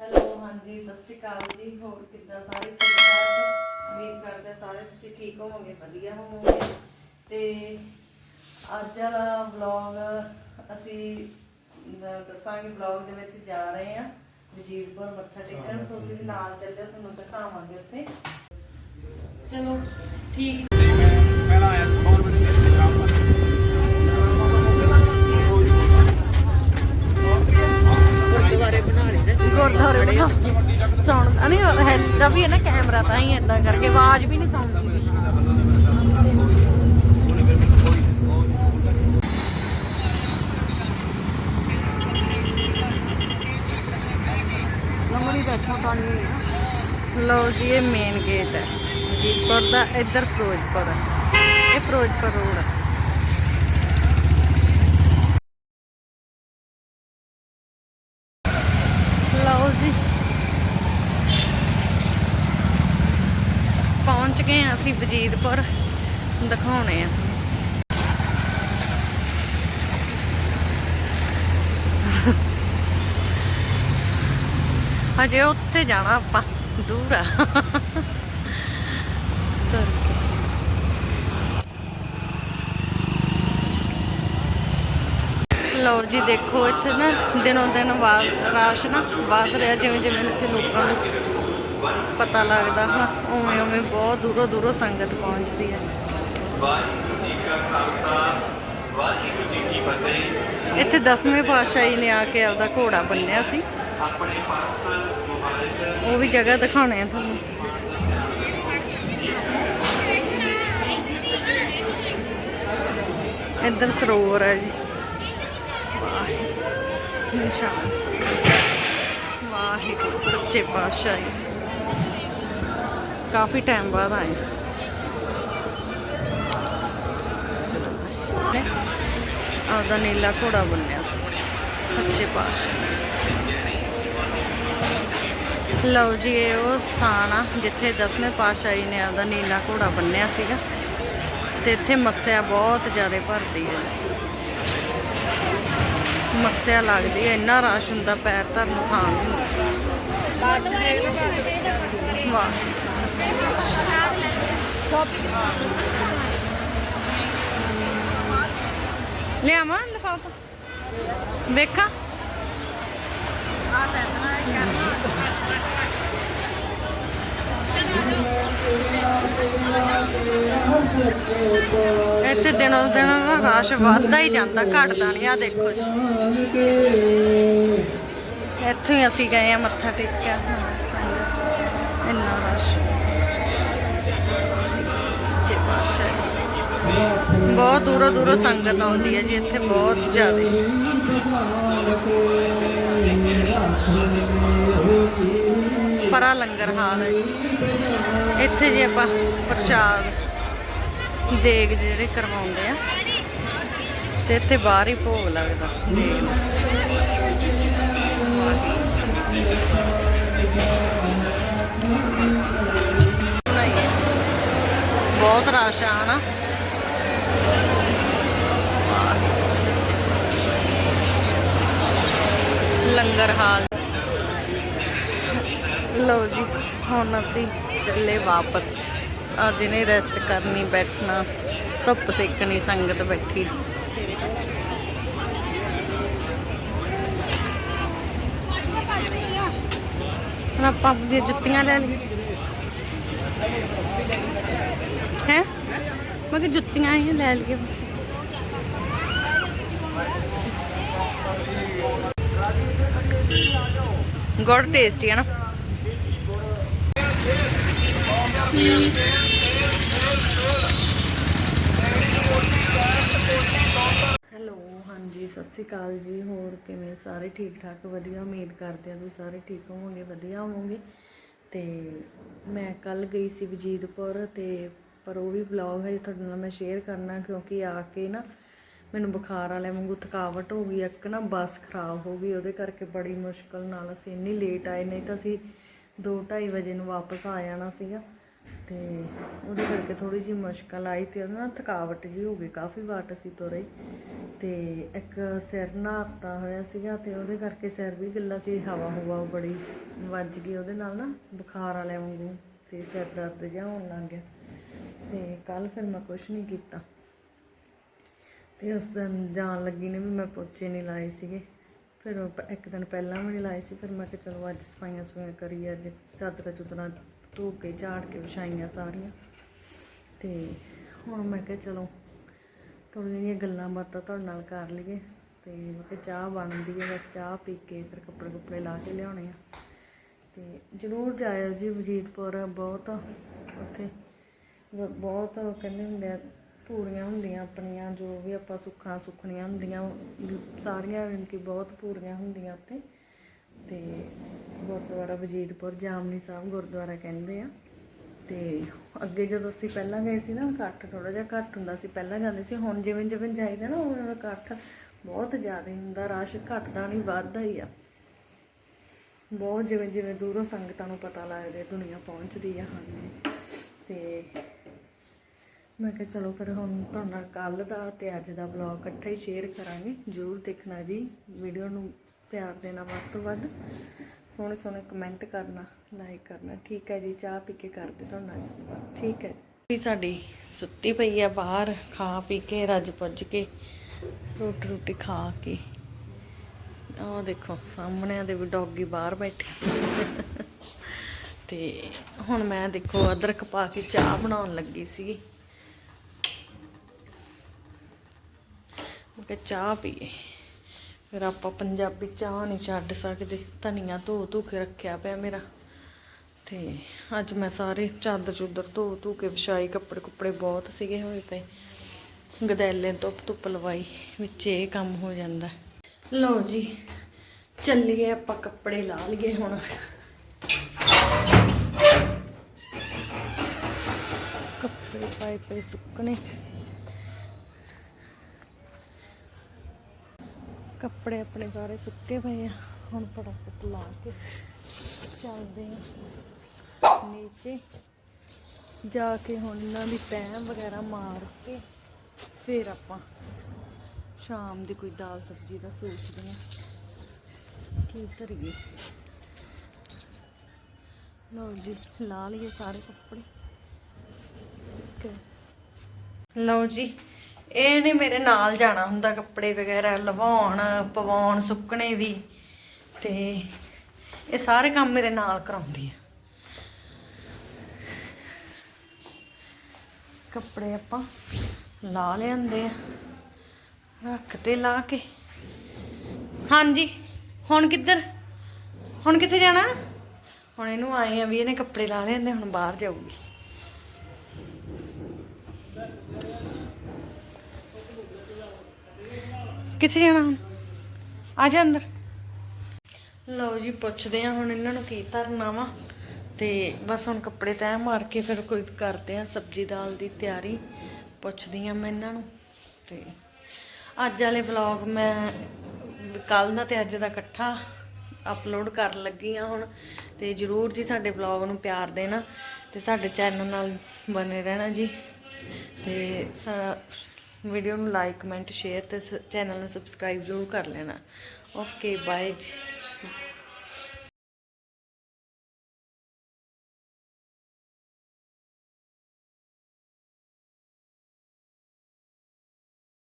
Hello ਹਾਂਜੀ ਸਤਿ ਸ਼੍ਰੀ ਅਕਾਲ ਜੀ। ਹੋਰ ਕਿੱਦਾਂ ਸਾਰੇ ਠੀਕ ਠਾਕ? ਉਮੀਦ ਕਰਦੇ ਸਾਰੇ ਤੁਸੀਂ ਠੀਕ ਹੋਵੋਗੇ ਵਧੀਆ ਹੋਵੋਗੇ। ਤੇ ਅੱਜ ਵਾਲਾ ਵਲੌਗ ਅਸੀਂ ਦੱਸਾਂਗੇ ਵਲੌਗ ਦੇ ਵਿੱਚ ਜਾ ਰਹੇ ਹਾਂ ਵਜੀਰਪੁਰ ਮੱਥਾ ਟੇਕਣ। ਤੁਸੀਂ ਵੀ ਨਾਲ ਚੱਲਿਓ ਤੁਹਾਨੂੰ ਦਿਖਾਵਾਂਗੇ ਉੱਥੇ। ਚਲੋ ਠੀਕ। ਪਹਿਲਾਂ ਆਇਆ ਲਏ ਗੁਰਦੁਆਰੇ ਬਣਾ ਸੁਣਦਾ ਨਹੀਂ ਹੈਲਦਾ ਵੀ ਹੈ ਨਾ ਕੈਮਰਾ ਤਾਂ ਹੀ ਏਦਾਂ ਕਰਕੇ ਆਵਾਜ਼ ਵੀ ਨਹੀਂ ਸੁਣਦੀ ਨੰਬਰੀ ਬੈਠਾ ਪਾਣੀ ਲਓ ਜੀ ਇਹ ਮੇਨ ਗੇਟ ਹੈ। ਜੀਤਪੁਰ ਦਾ ਇੱਧਰ ਫਿਰੋਜ਼ਪੁਰ ਹੈ। ਇਹ ਫਿਰੋਜ਼ਪੁਰ ਰੋਡ ਹੈ ਲਓ ਜੀ ਪਹੁੰਚ ਗਏ ਦਿਖਾਉਣੇ ਆ ਹਜੇ ਉੱਥੇ ਜਾਣਾ ਆਪਾਂ, ਦੂਰ ਆ ਤੁਰ ਕੇ। ਲਓ ਜੀ, ਦੇਖੋ ਇੱਥੇ ਨਾ ਦਿਨੋਂ ਦਿਨ ਵਾ- ਰਾਸ਼ ਨਾ ਵੱਧ ਰਿਹਾ ਜਿਵੇਂ ਜਿਵੇਂ ਲੋਕਾਂ ਨੂੰ ਪਤਾ ਲੱਗਦਾ ਹਾਂ ਉਵੇਂ ਉਵੇਂ ਬਹੁਤ ਦੂਰੋਂ ਦੂਰੋਂ ਸੰਗਤ ਪਹੁੰਚਦੀ ਹੈ। ਇੱਥੇ ਦਸਵੇਂ ਪਾਤਸ਼ਾਹੀ ਨੇ ਆ ਕੇ ਆਪਦਾ ਘੋੜਾ ਬੰਨਿਆ ਸੀ। ਉਹ ਵੀ ਜਗ੍ਹਾ ਦਿਖਾਉਣੇ ਆ ਤੁਹਾਨੂੰ। ਇੱਧਰ ਸਰੋਵਰ ਹੈ ਜੀ। ਨਿਸ਼ਾਨ ਸਾਹਿਬ। ਵਾਹਿਗੁਰੂ ਸੱਚੇ ਪਾਤਸ਼ਾਹ। ਕਾਫੀ ਟਾਈਮ ਬਾਅਦ ਆਏ। ਆਪਦਾ ਨੀਲਾ ਘੋੜਾ ਬੰਨਿਆ ਸੀ। ਸੱਚੇ ਪਾਤਸ਼ਾਹ। ਲਓ ਜੀ, ਇਹ ਉਹ ਸਥਾਨ ਆ ਜਿੱਥੇ ਦਸਵੇਂ ਜੀ ਨੇ ਆਪਦਾ ਨੀਲਾ ਘੋੜਾ ਬੰਨਿਆ ਸੀਗਾ। ਤੇ ਇੱਥੇ ਮੱਸਿਆ ਬਹੁਤ ਜ਼ਿਆਦਾ ਭਰਦੀ ਹੈ। ਮੱਸਿਆ ਲੱਗਦੀ ਹੈ, ਇੰਨਾ ਰਸ਼ ਹੁੰਦਾ, ਪੈਰ ਧਰਨ ਥਾਂ ਨਹੀਂ ਵਾਹ। ਸੱਚੀ ਲਿਆਵਾਂ ਲਫਾਫਾ? ਵੇਖਾਂ। ਇੱਥੇ ਦਿਨੋਂ ਦਿਨ ਨਾ ਰਸ਼ ਵੱਧਦਾ ਹੀ ਜਾਂਦਾ, ਘਟਦਾ ਨਹੀਂ ਆ ਦੇਖੋ ਜੀ। ਇੱਥੋਂ ਹੀ ਅਸੀਂ ਗਏ ਆ ਮੱਥਾ ਟੇਕਿਆ ਬਹੁਤ ਦੂਰੋਂ ਦੂਰੋਂ ਸੰਗਤ ਆਉਂਦੀ ਹੈ ਜੀ, ਇੱਥੇ ਬਹੁਤ ਜ਼ਿਆਦਾ। ਪਰਾ ਲੰਗਰ ਹਾਲ ਹੈ ਜੀ। ਇੱਥੇ ਜੀ ਆਪਾਂ ਪ੍ਰਸ਼ਾਦ ਦੇਗ ਜਿਹੜੇ ਕਰਵਾਉਂਦੇ ਆ। ਤੇ ਇੱਥੇ ਬਾਹਰ ਹੀ ਭੋਗ ਲੱਗਦਾ। ਦੇਗ ਬਹੁਤ ਰਸ਼ ਆ ਨਾ ਲੰਗਰ ਹਾਲ। ਲਓ ਜੀ, ਹੁਣ ਅਸੀਂ ਚੱਲੇ ਵਾਪਸ। ਆ ਜਿਹਨੇ ਰੈਸਟ ਕਰਨੀ, ਬੈਠਣਾ। ਧੁੱਪ ਸੇਕਣੀ, ਸੰਗਤ ਬੈਠੀ। ਹੁਣ ਆਪਾਂ ਆਪਣੀਆਂ ਜੁੱਤੀਆਂ ਲੈ ਲਈ ਹੈ? ਮੈਂ ਕਿ ਜੁੱਤੀਆਂ ਹੀ ਲੈ ਲਈਏ ਬਸ। ਗੁੜ ਟੇਸਟੀ ਹੈ ਨਾ। ਹੈਲੋ, ਹਾਂਜੀ, ਸਤਿ ਸ਼੍ਰੀ ਅਕਾਲ ਜੀ। ਹੋਰ ਕਿਵੇਂ? ਸਾਰੇ ਠੀਕ ਠਾਕ ਵਧੀਆ। ਉਮੀਦ ਕਰਦੇ ਹਾਂ ਵੀ ਸਾਰੇ ਠੀਕ ਹੋਵੋਗੇ, ਵਧੀਆ ਹੋਵੋਗੇ। ਤੇ ਮੈਂ ਕੱਲ ਗਈ ਸੀ ਵਜੀਦਪੁਰ ਤੇ, ਪਰ ਉਹ ਵੀ ਵਲੌਗ ਹੈ ਤੁਹਾਡੇ ਨਾਲ ਮੈਂ ਸ਼ੇਅਰ ਕਰਨਾ, ਕਿਉਂਕਿ ਆ ਕੇ ਨਾ ਮੈਨੂੰ ਬੁਖਾਰ ਵਾਲੇ ਵਾਂਗੂ ਥਕਾਵਟ ਹੋ ਗਈ, ਇੱਕ ਨਾ ਬੱਸ ਖਰਾਬ ਹੋ ਗਈ, ਉਹਦੇ ਕਰਕੇ ਬੜੀ ਮੁਸ਼ਕਲ ਨਾਲ ਅਸੀਂ ਇੰਨੀ ਲੇਟ ਆਏ, ਨਹੀਂ ਤਾਂ ਅਸੀਂ 2:30 ਵਜੇ ਨੂੰ ਵਾਪਸ ਆ ਜਾਣਾ ਸੀਗਾ ਤੇ ਉਹਦੇ ਕਰਕੇ ਥੋੜੀ ਜਿਹੀ ਮੁਸ਼ਕਲ ਆਈ ਤੇ ਉਹਦੇ ਨਾਲ ਥਕਾਵਟ ਜੀ ਹੋ ਗਈ, ਕਾਫੀ ਵਾਟ ਅਸੀਂ ਤੁਰੇ। ਤੇ ਇੱਕ ਸਿਰ ਨਾਤਾ ਹੋਇਆ ਸੀਗਾ ਤੇ ਉਹਦੇ ਕਰਕੇ ਸਿਰ ਵੀ ਗਿੱਲਾ ਸੀ, ਹਵਾ ਹਵਾ ਬੜੀ ਵੱਜ ਗਈ ਉਹਦੇ ਨਾਲ ਨਾ, ਬੁਖਾਰ ਵਾਲਿਆਂ ਵਾਂਗੂ ਤੇ ਸਿਰ ਦਰਦ ਜਿਹਾ ਹੋਣ ਲੱਗ ਗਿਆ। ਤੇ ਕੱਲ ਫਿਰ ਮੈਂ ਕੁਛ ਨਹੀਂ ਕੀਤਾ। ਤੇ ਉਸ ਦਿਨ ਜਾਣ ਲੱਗੀ ਨੇ ਵੀ ਮੈਂ ਪੋਚੇ ਨਹੀਂ ਲਾਏ ਸੀਗੇ। ਫਿਰ ਉਹ ਇੱਕ ਦਿਨ ਪਹਿਲਾਂ ਵੀ ਨਹੀਂ ਲਾਏ ਸੀ, ਫਿਰ ਮੈਂ ਕਿਹਾ ਚਲੋ ਅੱਜ ਸਫਾਈਆਂ ਸਫਾਈਆਂ ਕਰੀ ਅੱਜ ਚਾਦਰਾਂ ਚੁਦਰਾਂ ਧੋ ਕੇ, ਝਾੜ ਕੇ ਵਿਛਾਈਆਂ ਸਾਰੀਆਂ। ਤੇ ਹੁਣ ਮੈਂ ਕਿਹਾ ਚਲੋ ਥੋੜ੍ਹੀਆਂ ਜਿਹੀਆਂ ਗੱਲਾਂ ਬਾਤਾਂ ਤੁਹਾਡੇ ਨਾਲ ਕਰ ਲਈਏ। ਤੇ ਮੈਂ ਕਿਹਾ ਚਾਹ ਬਣਦੀ ਹੈ, ਬਸ ਚਾਹ ਪੀ ਕੇ ਫਿਰ ਕੱਪੜੇ ਕੁੱਪੜੇ ਲਾ ਕੇ ਲਿਆਉਣੇ ਆ। ਤੇ ਜ਼ਰੂਰ ਜਾਇਓ ਜੀ, ਵਜੀਦਪੁਰ ਬਹੁਤ ਉੱਥੇ। ਬਹੁਤ ਕਹਿੰਦੇ ਹੁੰਦੇ ਆ ਪੂਰੀਆਂ ਹੁੰਦੀਆਂ ਆਪਣੀਆਂ, ਜੋ ਵੀ ਆਪਾਂ ਸੁੱਖਾਂ ਸੁੱਖਣੀਆਂ ਹੁੰਦੀਆਂ, ਸਾਰੀਆਂ ਕਿ ਬਹੁਤ ਪੂਰੀਆਂ ਹੁੰਦੀਆਂ ਉੱਥੇ। ਤੇ ਗੁਰਦੁਆਰਾ ਵਜ਼ੀਰਪੁਰ ਜਾਮਨੀ ਸਾਹਿਬ ਗੁਰਦੁਆਰਾ ਕਹਿੰਦੇ ਆ। ਤੇ ਅੱਗੇ ਜਦੋਂ ਅਸੀਂ ਪਹਿਲਾਂ ਗਏ ਸੀ ਨਾ, ਇਕੱਠ ਥੋੜਾ ਜਿਹਾ ਘੱਟ ਹੁੰਦਾ ਸੀ, ਪਹਿਲਾਂ ਜਾਂਦੇ ਸੀ, ਹੁਣ ਜਿਵੇਂ ਜਿਵੇਂ ਜਾਈਦਾ ਨਾ, ਉਵੇਂ ਦਾ ਇਕੱਠ ਬਹੁਤ ਜ਼ਿਆਦਾ ਹੁੰਦਾ, ਰਸ਼ ਘਟਦਾ ਨਹੀਂ, ਵੱਧਦਾ ਹੀ ਆ। ਬਹੁਤ ਜਿਵੇਂ ਜਿਵੇਂ ਦੂਰੋਂ ਸੰਗਤਾਂ ਨੂੰ ਪਤਾ ਲੱਗਦਾ, ਦੁਨੀਆ ਪਹੁੰਚਦੀ ਆ, ਹਾਂਜੀ। ਤੇ ਮੈਂ ਕਿਹਾ ਚਲੋ ਫਿਰ ਹੁਣ ਤੁਹਾਡੇ ਨਾਲ ਕੱਲ ਦਾ ਤੇ ਅੱਜ ਦਾ ਵਲੌਗ ਇਕੱਠਾ ਹੀ ਸ਼ੇਅਰ ਕਰਾਂਗੇ, ਜਰੂਰ ਦੇਖਣਾ ਜੀ ਵੀਡੀਓ ਨੂੰ ਪਿਆਰ ਦੇਣਾ ਵੱਧ ਤੋਂ ਵੱਧ। ਸੋਹਣੇ ਸੋਹਣੇ ਕਮੈਂਟ ਕਰਨਾ ਲਾਈਕ ਕਰਨਾ, ਠੀਕ ਹੈ ਜੀ, ਚਾਹ ਪੀ ਕੇ ਕਰਦੇ ਤੁਹਾਨੂੰ ਠੀਕ ਹੈ। ਜੀ ਸਾਡੀ ਸੁੱਤੀ ਪਈ ਹੈ ਬਾਹਰ, ਖਾ ਪੀ ਕੇ, ਰੱਜ ਪੁੱਜ ਕੇ, ਰੋਟੀ ਰੋਟੀ ਖਾ ਕੇ। ਆਹ ਦੇਖੋ ਸਾਹਮਣੇ ਦੇ ਵੀ ਡੌਗੀ ਬਾਹਰ ਬੈਠੇ। ਤੇ ਹੁਣ ਮੈਂ ਦੇਖੋ ਅਦਰਕ ਪਾ ਕੇ ਚਾਹ ਬਣਾਉਣ ਲੱਗੀ ਸੀ ਮੈਂ ਚਾਹ ਪੀਏ। ਫਿਰ ਆਪਾਂ ਪੰਜਾਬੀ ਚਾਹ ਨਹੀਂ ਛੱਡ ਸਕਦੇ। ਧਨੀਆ ਧੋ ਧੋ ਕੇ ਰੱਖਿਆ ਪਿਆ ਮੇਰਾ। ਤੇ ਅੱਜ ਮੈਂ ਸਾਰੇ ਚਾਦਰ ਚੁੱਦਰ ਧੋ ਧੋ ਕੇ ਵਿਛਾਈ ਕੱਪੜੇ ਕੁੱਪੜੇ ਬਹੁਤ ਸੀਗੇ ਹੋਏ ਪਏ ਗਦੈਲੇ ਧੁੱਪ ਧੁੱਪ ਲਵਾਈ, ਵਿੱਚ ਇਹ ਕੰਮ ਹੋ ਜਾਂਦਾ। ਲਓ ਜੀ, ਚੱਲੀਏ ਆਪਾਂ ਕੱਪੜੇ ਲਾ ਲਈਏ ਹੁਣ। ਕੱਪੜੇ ਪਾਏ ਪਏ ਸੁੱਕਣੇ। ਕੱਪੜੇ ਆਪਣੇ ਸਾਰੇ ਸੁੱਕੇ ਪਏ ਆ। ਹੁਣ ਫਟਾਫਟ ਲਾ ਕੇ ਚੱਲਦੇ ਆ। ਨੀਚੇ ਜਾ ਕੇ ਹੁਣ ਇਹਨਾਂ ਦੀ ਤੈਅ ਵਗੈਰਾ ਮਾਰ ਕੇ ਫਿਰ ਆਪਾਂ ਸ਼ਾਮ ਦੀ ਕੋਈ ਦਾਲ ਸਬਜ਼ੀ ਦਾ ਸੋਚਦੇ ਹਾਂ ਕੀ ਕਰੀਏ? ਲਓ ਜੀ, ਲਾ ਲਈਏ ਸਾਰੇ ਕੱਪੜੇ। ਲਓ ਜੀ ਇਹਨੇ ਮੇਰੇ ਨਾਲ ਜਾਣਾ ਹੁੰਦਾ ਕੱਪੜੇ ਵਗੈਰਾ ਲਵਾਉਣ, ਪਵਾਉਣ, ਸੁੱਕਣੇ ਵੀ। ਤੇ ਇਹ ਸਾਰੇ ਕੰਮ ਮੇਰੇ ਨਾਲ ਕਰਾਉਂਦੀ ਆ। ਕੱਪੜੇ ਆਪਾਂ ਲਾ ਲਿਆਂਦੇ ਆ। ਰੱਖ ਤੇ ਲਾ ਕੇ। ਹਾਂਜੀ, ਹੁਣ ਕਿੱਧਰ? ਹੁਣ ਕਿੱਥੇ ਜਾਣਾ? ਹੁਣ ਇਹਨੂੰ ਆਏ ਆ ਵੀ ਇਹਨੇ ਕੱਪੜੇ ਲਾ ਲਿਆਂਦੇ, ਹੁਣ ਬਾਹਰ ਜਾਊਗੀ। ਕਿੱਥੇ ਜਾਣਾ ਹੁਣ? ਆ ਜਾ ਅੰਦਰ। ਲਓ ਜੀ, ਪੁੱਛਦੇ ਆ ਹੁਣ ਇਹਨਾਂ ਨੂੰ ਕੀ ਧਰਨਾ ਵਾ। ਤੇ ਬਸ ਹੁਣ ਕੱਪੜੇ ਤੈਅ ਮਾਰ ਕੇ ਫਿਰ ਕੋਈ ਕਰਦੇ ਆ ਸਬਜ਼ੀ ਦਾਲ ਦੀ ਤਿਆਰੀ। ਪੁੱਛਦੀ ਆ ਮੈਂ ਇਹਨਾਂ ਨੂੰ। ਤੇ ਅੱਜ ਵਾਲੇ ਵਲੌਗ ਮੈਂ ਕੱਲ ਦਾ ਤੇ ਅੱਜ ਦਾ ਇਕੱਠਾ ਅਪਲੋਡ ਕਰਨ ਲੱਗੀ ਆ ਹੁਣ। ਤੇ ਜਰੂਰ ਜੀ ਸਾਡੇ ਵਲੌਗ ਨੂੰ ਪਿਆਰ ਦੇਣਾ ਤੇ ਸਾਡੇ ਚੈਨਲ ਨਾਲ ਬਨੇ ਰਹਿਣਾ ਜੀ। ਤੇ ਵੀਡੀਓ ਨੂੰ ਲਾਈਕ, ਕਮੈਂਟ, ਸ਼ੇਅਰ ਤੇ ਚੈਨਲ ਨੂੰ ਸਬਸਕ੍ਰਾਈਬ ਜ਼ਰੂਰ ਕਰ ਲੈਣਾ। ਓਕੇ, ਬਾਏ ਜੀ।